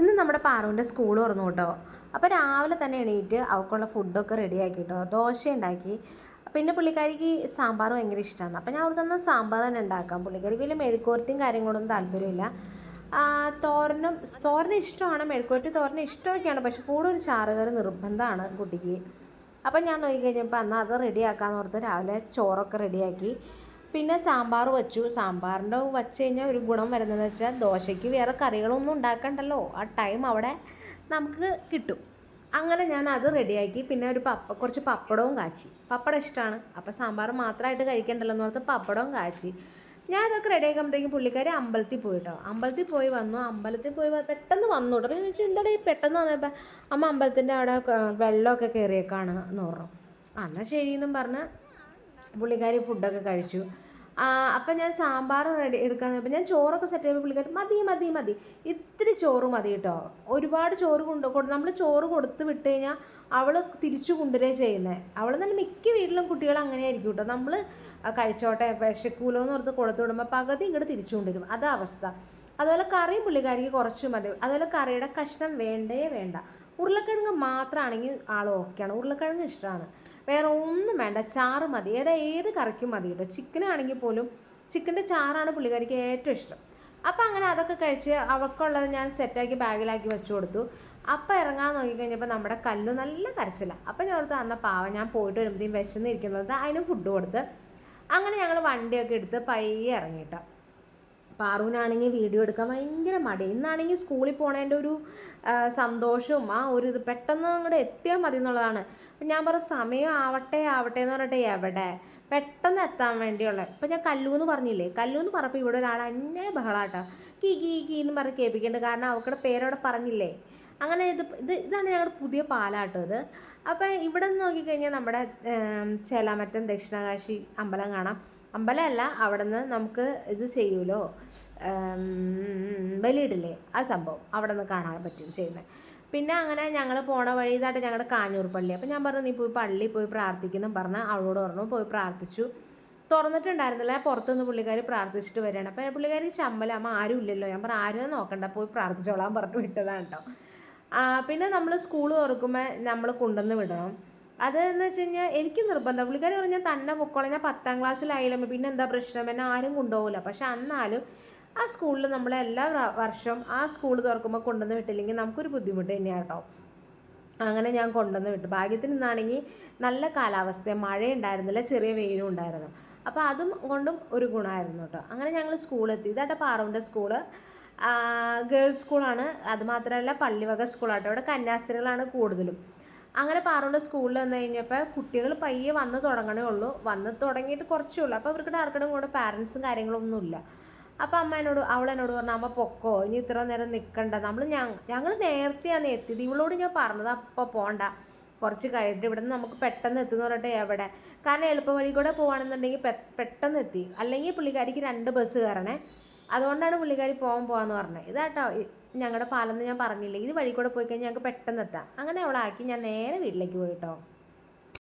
ഇന്ന് നമ്മുടെ പാറുവിന്റെ സ്കൂൾ തുറന്നു കേട്ടോ. അപ്പോൾ രാവിലെ തന്നെ എണീറ്റ് അവൾക്കുള്ള ഫുഡൊക്കെ റെഡിയാക്കി കേട്ടോ. ദോശ ഉണ്ടാക്കി. പിന്നെ പുള്ളിക്കാരിക്ക് സാമ്പാർ ഭയങ്കര ഇഷ്ടമാണ്. അപ്പോൾ ഞാൻ അവിടെ സാമ്പാർ തന്നെ ഉണ്ടാക്കാം. പുള്ളിക്കാരിക്ക് വലിയ മെഴുക്കുവരട്ടിയും കാര്യങ്ങളൊന്നും താല്പര്യമില്ല. തോരനും തോരന് ഇഷ്ടമാണ്. മെഴുക്കുവരട്ടി തോരന് ഇഷ്ടമൊക്കെയാണ്. പക്ഷെ കൂടെ ഒരു ചാറുകറി നിർബന്ധമാണ് കുട്ടിക്ക്. അപ്പം ഞാൻ നോക്കിക്കഴിഞ്ഞപ്പോൾ എന്നാൽ അത് റെഡിയാക്കാമെന്ന് ഓർത്ത് രാവിലെ ചോറൊക്കെ റെഡിയാക്കി പിന്നെ സാമ്പാർ വെച്ചു. സാമ്പാറിന്റെ വെച്ച് കഴിഞ്ഞാൽ ഒരു ഗുണം വരുന്നതെന്ന് വെച്ചാൽ ദോശയ്ക്ക് വേറെ കറികളൊന്നും ഉണ്ടാക്കണ്ടല്ലോ. ആ ടൈം അവിടെ നമുക്ക് കിട്ടും. അങ്ങനെ ഞാൻ അത് റെഡിയാക്കി. പിന്നെ ഒരു പപ്പ കുറച്ച് പപ്പടവും കാച്ചി. പപ്പടം ഇഷ്ടമാണ്. അപ്പോൾ സാമ്പാർ മാത്രമായിട്ട് കഴിക്കണ്ടല്ലോ എന്ന് ഓർത്ത് പപ്പടവും കാച്ചി. ഞാൻ ഇതൊക്കെ റെഡിയാക്കുമ്പോഴത്തേക്കും പുള്ളിക്കാരി അമ്പലത്തിൽ പോയിട്ടോ. അമ്പലത്തിൽ പോയി വന്നു. അമ്പലത്തിൽ പോയി പെട്ടെന്ന് വന്നു കേട്ടോ. പിന്നെ എന്താടാ ഈ പെട്ടെന്ന് വന്നപ്പോൾ അമ്മ അമ്പലത്തിന്റെ അവിടെ വെള്ളമൊക്കെ കയറിയേക്കാണ് എന്ന് പറഞ്ഞു. എന്നാൽ ശരിയെന്നും പറഞ്ഞ് പുള്ളിക്കാരി ഫുഡൊക്കെ കഴിച്ചു. അപ്പം ഞാൻ സാമ്പാർ റെഡി എടുക്കാൻ അപ്പം ഞാൻ ചോറൊക്കെ സെറ്റ് ചെയ്യുമ്പോൾ പുള്ളിക്കാരി മതി മതി മതി. ഇത്തിരി ചോറ് മതി കേട്ടോ ഒരുപാട് ചോറ് കൊണ്ട് നമ്മൾ ചോറ് കൊടുത്ത് വിട്ട് കഴിഞ്ഞാൽ അവൾ തിരിച്ചു കൊണ്ടുവരിക ചെയ്യുന്നത് അവൾ തന്നെ മിക്ക വീട്ടിലും കുട്ടികൾ അങ്ങനെ ആയിരിക്കും കേട്ടോ നമ്മൾ കഴിച്ചോട്ടെ വിശക്കൂലോ എന്ന് ഓർത്ത് കൊടുത്തു വിടുമ്പോൾ പകുതി ഇങ്ങോട്ട് തിരിച്ചു കൊണ്ടുവരും. അതാ അവസ്ഥ. അതുപോലെ കറി പുള്ളിക്കാരിക്ക് കുറച്ച് മതി. അതുപോലെ കറിയുടെ കഷ്ണം വേണ്ടേ വേണ്ട. ഉരുളക്കിഴങ്ങ് മാത്രമാണെങ്കിൽ ആൾ ഓക്കെയാണ് ഉരുളക്കിഴങ്ങ് ഇഷ്ടമാണ് വേറെ ഒന്നും വേണ്ട ചാറ് മതി. ഏതാ ഏത് കറിക്കും മതി കേട്ടോ. ചിക്കനാണെങ്കിൽ പോലും ചിക്കന്റെ ചാറാണ് പുള്ളിക്കാരിക്ക് ഏറ്റവും ഇഷ്ടം. അപ്പം അങ്ങനെ അതൊക്കെ കഴിച്ച് അവൾക്കുള്ളത് ഞാൻ സെറ്റാക്കി ബാഗിലാക്കി വെച്ച് കൊടുത്തു. അപ്പം ഇറങ്ങാൻ നോക്കിക്കഴിഞ്ഞപ്പോൾ നമ്മുടെ കല്ലു നല്ല കരച്ചിലാണ് അപ്പം ഞാൻ ഓർത്ത് അന്ന പാവ ഞാൻ പോയിട്ട് വരുമ്പോഴത്തേക്കും വിശന്നിരിക്കുന്നത് അതിനും ഫുഡ് കൊടുത്ത്. അങ്ങനെ ഞങ്ങൾ വണ്ടിയൊക്കെ എടുത്ത് പയ്യെ ഇറങ്ങിയിട്ടോ പാറുവിനാണെങ്കിൽ വീഡിയോ എടുക്കാൻ ഭയങ്കര മടി. ഇന്നാണെങ്കിൽ സ്കൂളിൽ പോണതിന്റെ ഒരു സന്തോഷവും ആ ഒരു ഇത് പെട്ടെന്ന് അങ്ങോട്ട് എത്തിയാൽ മതി എന്നുള്ളതാണ്. അപ്പം ഞാൻ പറഞ്ഞു സമയം ആവട്ടെ ആവട്ടെ എന്ന് പറഞ്ഞിട്ട് എവിടെ? പെട്ടെന്ന് എത്താൻ വേണ്ടിയുള്ള ഇപ്പം ഞാൻ കല്ലു എന്ന് പറഞ്ഞില്ലേ? കല്ലൂന്ന് പറഞ്ഞപ്പോൾ ഇവിടെ ഒരാൾ അന്നെ ബഹളാട്ടോ. കീ കീ കീ എന്ന് പറഞ്ഞ് കേൾപ്പിക്കേണ്ടത് കാരണം അവക്കടെ പേരവിടെ പറഞ്ഞില്ലേ? അങ്ങനെ ഇത് ഇത് ഇതാണ് ഞങ്ങളുടെ പുതിയ പാലാട്ടോ ഇത്. അപ്പം ഇവിടെ നിന്ന് നോക്കിക്കഴിഞ്ഞാൽ നമ്മുടെ ചേലാമറ്റം ദക്ഷിണകാശി അമ്പലം കാണാം. അമ്പലമല്ല അവിടെ നിന്ന് നമുക്ക് ഇത് ചെയ്യൂലോ ബലിയിടില്ലേ? ആ സംഭവം അവിടെ നിന്ന് കാണാൻ പറ്റും ചെയ്യുന്നത് പിന്നെ അങ്ങനെ ഞങ്ങൾ പോണ വഴി ഇതായിട്ട് ഞങ്ങളുടെ കാഞ്ഞൂർ പള്ളി. അപ്പം ഞാൻ പറഞ്ഞു നീ പോയി പള്ളി പോയി പ്രാർത്ഥിക്കുന്നു. പറഞ്ഞ് അവളോട് പറഞ്ഞു പോയി പ്രാർത്ഥിച്ചു. തുറന്നിട്ടുണ്ടായിരുന്നില്ല. പുറത്തുനിന്ന് പുള്ളിക്കാർ പ്രാർത്ഥിച്ചിട്ട് വരികയാണ്. അപ്പം പുള്ളിക്കാരി ചമ്മല ആരും ഇല്ലല്ലോ ഞാൻ പറഞ്ഞു ആരും നോക്കണ്ട. പോയി പ്രാർത്ഥിച്ചോളാം പറഞ്ഞു വിട്ടതാണ് കേട്ടോ പിന്നെ നമ്മൾ സ്കൂൾ തുറക്കുമ്പോൾ നമ്മൾ കൊണ്ടുവന്ന് വിടണം. അതെന്ന് വെച്ച് കഴിഞ്ഞാൽ എനിക്ക് നിർബന്ധം. പുള്ളിക്കാരി പറഞ്ഞാൽ തന്നെ പൊക്കോളാം. ഞാൻ പത്താം ക്ലാസ്സിലായാലും പിന്നെ എന്താ പ്രശ്നം? എന്നെ ആരും കൊണ്ടുപോകില്ല പക്ഷെ എന്നാലും ആ സ്കൂളിൽ നമ്മൾ എല്ലാ വർഷവും ആ സ്കൂൾ തുറക്കുമ്പോൾ കൊണ്ടുവന്ന് വിട്ടില്ലെങ്കിൽ നമുക്കൊരു ബുദ്ധിമുട്ട് തന്നെയാണ് കേട്ടോ. അങ്ങനെ ഞാൻ കൊണ്ടുവന്ന് വിട്ടു. ഭാഗ്യത്തിന് ഇന്നാണെങ്കിൽ നല്ല കാലാവസ്ഥ മഴയുണ്ടായിരുന്നില്ല ചെറിയ വെയിലും ഉണ്ടായിരുന്നു. അപ്പോൾ അതും കൊണ്ടും ഒരു ഗുണമായിരുന്നു കേട്ടോ. അങ്ങനെ ഞങ്ങൾ സ്കൂളെത്തി ഇതാട്ടെ പാറുവിന്റെ സ്കൂൾ. ഗേൾസ് സ്കൂളാണ് അതുമാത്രമല്ല പള്ളിവക സ്കൂളാട്ടോ അവിടെ കന്യാസ്ത്രീകളാണ് കൂടുതലും. അങ്ങനെ പാറുള്ള സ്കൂളിൽ വന്നു കഴിഞ്ഞപ്പോൾ കുട്ടികൾ പയ്യെ വന്ന് തുടങ്ങണേ ഉള്ളൂ. വന്ന് തുടങ്ങിയിട്ട് കുറച്ചേ ഉള്ളൂ. അപ്പോൾ അവർക്ക് ആർക്കും കൂടെ പാരൻസും കാര്യങ്ങളൊന്നുമില്ല അപ്പം അമ്മ എന്നോട് അവൾ എന്നോട് പറഞ്ഞു അമ്മ പൊക്കോ ഇനി ഇത്ര നേരം നിൽക്കണ്ട നമ്മൾ ഞങ്ങൾ നേരത്തെയാണ് എത്തിയത്. ഇവളോട് ഞാൻ പറഞ്ഞത് അപ്പോൾ പോണ്ട. കുറച്ച് കഴിഞ്ഞിട്ട് ഇവിടെ നിന്ന് നമുക്ക് പെട്ടെന്ന് എത്തുന്ന പറഞ്ഞിട്ട് എവിടെ? കാരണം എളുപ്പ വഴി കൂടെ പോകുകയാണെന്നുണ്ടെങ്കിൽ പെട്ടെന്ന് എത്തി. അല്ലെങ്കിൽ പുള്ളിക്കാരിക്ക് രണ്ട് ബസ് കയറണേ അതുകൊണ്ടാണ് പുള്ളിക്കാരി പോകാൻ പോകാമെന്ന് പറഞ്ഞത്. ഇതാട്ടോ ഞങ്ങളുടെ പാലെന്ന് ഞാൻ പറഞ്ഞില്ലേ ഇത് വഴി കൂടെ പോയി കഴിഞ്ഞാൽ ഞങ്ങൾക്ക് പെട്ടെന്ന് എത്താം. അങ്ങനെ അവളാക്കി ഞാൻ നേരെ വീട്ടിലേക്ക് പോയിട്ടോ